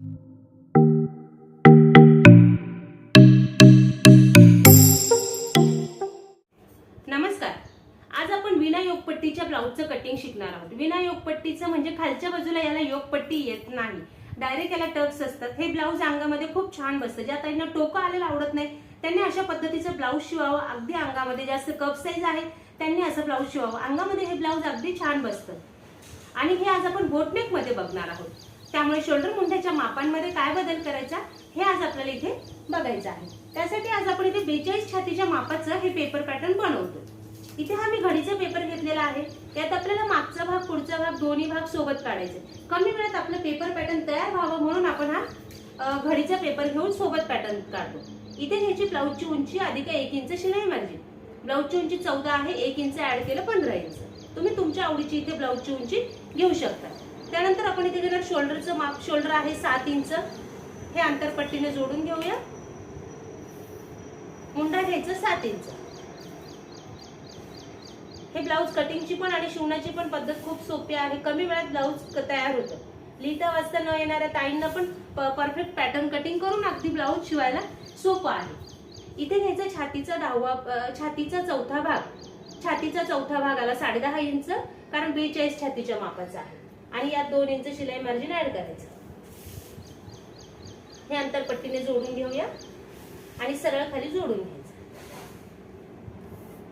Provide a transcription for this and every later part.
नमस्कार. आज आपण विना योगपट्टीच्या ब्लाऊजचं कटिंग शिकणार आहोत. विना योगपट्टीचं म्हणजे खालच्या बाजूला याला योगपट्टी येत नाही. डायरेक्ट याला टक्स असतात. हे ब्लाऊज अंगामध्ये खूप छान बसतं. ज्या ताईंना टोकं आलेलं आवडत नाही त्यांनी अशा पद्धतीचं ब्लाऊज शिवावं. अगदी अंगामध्ये जास्त कप साईज आहे त्यांनी असं ब्लाऊज शिवावं. अंगामध्ये हे ब्लाऊज अगदी छान बसतं. आणि हे आज आपण बोटनेकमध्ये बघणार आहोत. त्यामुळे शोल्डर मुंड्याच्या मापांमध्ये काय बदल करायचा हे आज आपल्याला इथे बघायचं आहे. त्यासाठी आज आपण इथे बेचाळीस छातीच्या मापाचं हे पेपर पॅटर्न बनवतो इथे हा मी घडीचा पेपर घेतलेला आहे. त्यात आपल्याला मागचा भाग पुढचा भाग दोन्ही भाग सोबत काढायचे. कमी वेळात आपलं पेपर पॅटर्न तयार व्हावं म्हणून आपण हा घडीचा पेपर घेऊन सोबत पॅटर्न काढतो. इथे ह्याची ब्लाऊजची उंची अधिक एक इंच शिलाई माझी ब्लाऊजची उंची चौदा आहे एक इंच ऍड केलं पंधरा इंच. तुम्ही तुमच्या आवडीची इथे ब्लाऊजची उंची घेऊ शकता. त्यानंतर आपण इथे घेणार शोल्डरचं माप. शोल्डर आहे सात इंच. हे अंतरपट्टीने जोडून घेऊया. मुंडा घ्यायचं सात इंच. हे ब्लाऊज कटिंगची पण आणि शिवण्याची पण पद्धत खूप सोपी आहे. कमी वेळात ब्लाऊज तयार होतं. लिहिता वाचता न येणाऱ्या ताईंना पण परफेक्ट पॅटर्न कटिंग करून अगदी ब्लाऊज शिवायला सोपं आहे. इथे घ्यायचा छातीचा दहावा छातीचा चौथा भाग. छातीचा चौथा भाग आला साडेदहा इंच कारण बेचाळीस छातीच्या मापाचा आहे. आणि यात दोन इंच शिलाई मार्जिन ऍड करायचं. हे अंतरपट्टीने जोडून घेऊया आणि सरळ खाली जोडून घ्यायचं.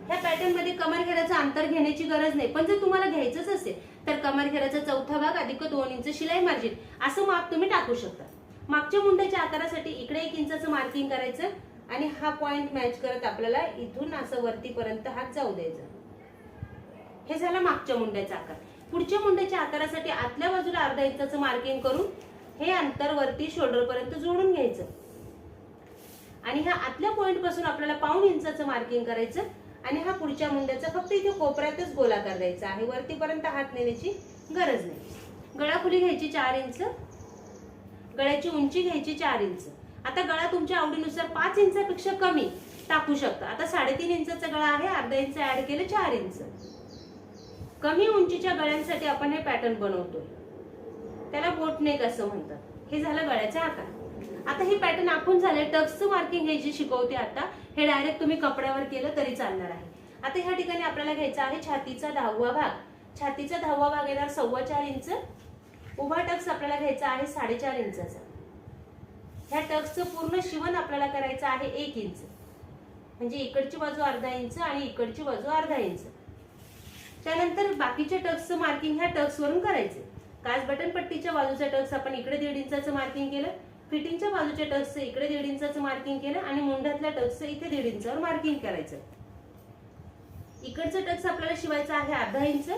ह्या पॅटर्नमध्ये कमर घेराचं अंतर घेण्याची गरज नाही. पण जर तुम्हाला घ्यायचंच असेल तर कमर घेराचा चौथा भाग अधिक दोन इंच शिलाई मार्जिन असं माप तुम्ही टाकू शकता. मागच्या मुंड्याच्या आकारासाठी इकडे एक इंचाचं मार्किंग करायचं आणि हा पॉइंट मॅच करत आपल्याला इथून असं वरतीपर्यंत हात जाऊ द्यायचा. हे झालं मागच्या मुंड्याचा आकार. पुढच्या मुंड्याच्या आकारासाठी आतल्या बाजूला अर्धा इंचाचं मार्किंग करून हे अंतर वरती शोल्डर पर्यंत जोडून घ्यायचं. आणि ह्या आतल्या पॉइंटपासून आपल्याला पाऊण इंचाचं मार्किंग करायचं आणि हा पुढच्या मुंड्याचा फक्त इथे कोपऱ्यातच गोलाकार द्यायचा आहे. वरतीपर्यंत हात नेण्याची गरज नाही. गळाखुली घ्यायची चार इंच गळ्याची उंची घ्यायची चार इंच. आता गळा तुमच्या आवडीनुसार पाच इंचापेक्षा कमी टाकू शकता. आता साडेतीन इंचाचा गळा आहे अर्धा इंच ऍड केलं चार इंच. कमी उंचीच्या गळ्यांसाठी आपण हे पॅटर्न बनवतोय. त्याला बोटनेक असं म्हणतात. हे झालं गळ्याचा आकार. आता हे पॅटर्न आपण झाले टक्सचं मार्किंग हे जे शिकवते आता हे डायरेक्ट तुम्ही कपड्यावर केलं तरी चालणार आहे. आता ह्या ठिकाणी आपल्याला घ्यायचा आहे छातीचा दहावा भाग. छातीचा दहावा भाग येणार सव्वा चार इंच. उभा टक्स आपल्याला घ्यायचा आहे साडेचार इंचाचा. ह्या टक्सचं पूर्ण शिवण आपल्याला करायचं आहे एक इंच. म्हणजे इकडची बाजू अर्धा इंच आणि इकडची बाजू अर्धा इंच. त्यानंतर बाकीच्या टक्सचं मार्किंग ह्या टक्स वरून करायचे. काच बटन पट्टीच्या बाजूचा टक्स आपण इकडे दीड इंचाचं मार्किंग केलं. फिटिंगच्या बाजूच्या टक्सचं इकडे दीड इंचाचं मार्किंग केलं आणि मुंड्यातल्या टक्सचं इथे दीड इंचावर मार्किंग करायचं. इकडचं टक्स आपल्याला शिवायचं आहे अर्धा इंच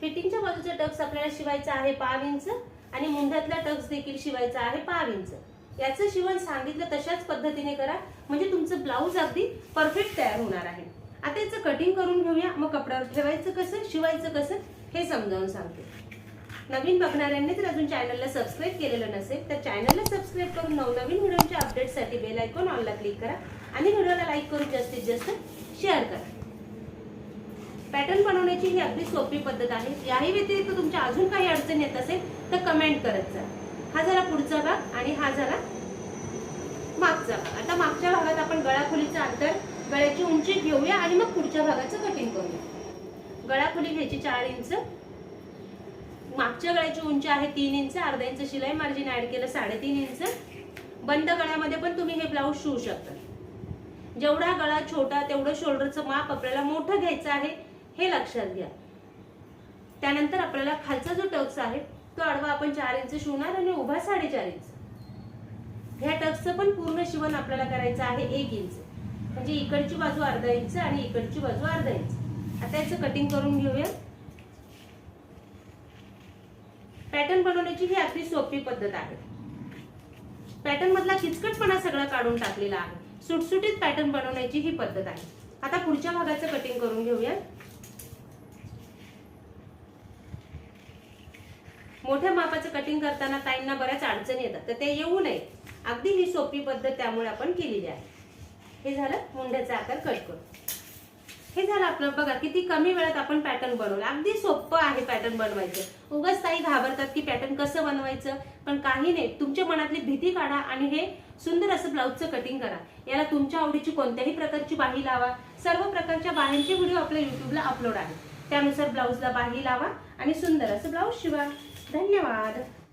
फिटिंगच्या बाजूचा टक्स आपल्याला शिवायचा आहे पाव इंच आणि मुंढ्यातला टक्स देखील शिवायचा आहे पाव इंच. याचं शिवण सांगितलं तशाच पद्धतीने करा. म्हणजे तुमचं ब्लाऊज अगदी परफेक्ट तयार होणार आहे. आता याचं कटिंग करून घेऊया. मग कपड्यावर ठेवायचं कसं शिवायचं कसं हे समजावून सांगते. नवीन बघणाऱ्यांनी जर अजून चॅनलला सबस्क्राईब केलेलं नसेल तर चॅनलला सबस्क्राईब करून नवनवीन व्हिडिओच्या अपडेटसाठी बेल आयकॉन ऑनला क्लिक करा आणि व्हिडिओला लाईक करून जास्तीत जास्त शेअर करा. पॅटर्न बनवण्याची ही अगदी सोपी पद्धत आहे. याही व्यतिरिक्त तुमच्या अजून काही अडचण येत असेल तर कमेंट करत जा. हा झाला पुढचा भाग आणि हा झाला मागचा भाग. आता मागच्या भागात आपण गळाखोलीचं अंतर गळ्याची उंची घेऊया आणि मग पुढच्या भागाचं कटिंग करूया. गळाखोली घ्यायची चार इंच. मागच्या गळ्याची उंची आहे तीन इंच अर्धा इंच शिलाई मार्जिन ऍड केलं साडेतीन इंच. बंद गळ्यामध्ये पण तुम्ही हे ब्लाऊज शिवू शकता. जेवढा गळा छोटा तेवढं शोल्डरचं माप आपल्याला मोठं घ्यायचं आहे हे लक्षात घ्या. त्यानंतर आपल्याला खालचा जो टक्स आहे तो आडवा आपण चार इंच शिवणार आणि उभा साडेचार इंच. ह्या टक्सचं पण पूर्ण शिवण आपल्याला करायचं आहे एक इंच. म्हणजे इकडची बाजू अर्धा इंच आणि इकडची बाजू अर्धा इंच. आता याचं कटिंग करून घेऊया. पॅटर्न बनवण्याची ही अगदी सोपी पद्धत आहे. पॅटर्न मधला किचकटपणा सगळा काढून टाकलेला आहे. सुटसुटीत पॅटर्न बनवण्याची ही पद्धत आहे. आता पुढच्या भागाचं कटिंग करून घेऊया. मोठ्या मापाचं कटिंग करताना ताईंना बऱ्याच अडचणी येतात तर ते येऊ नये. अगदी ही सोपी पद्धत त्यामुळे आपण केलेली आहे. हे झालं मुंड्याचा आकार कट करून. हे झालं आपलं बघा किती कमी वेळात आपण पॅटर्न बनवला. अगदी सोपं आहे पॅटर्न बनवायचं. उगाच ताई घाबरतात की पॅटर्न कसं बनवायचं? पण काही नाही. तुमच्या मनातली भीती काढा आणि हे सुंदर असं ब्लाऊजचं कटिंग करा. याला तुमच्या आवडीची कोणत्याही प्रकारची बाही लावा. सर्व प्रकारच्या बाह्यांचे व्हिडिओ आपल्या युट्यूबला अपलोड आहे त्यानुसार ब्लाऊजला बाही लावा आणि सुंदर असं ब्लाऊज शिवा. धन्यवाद.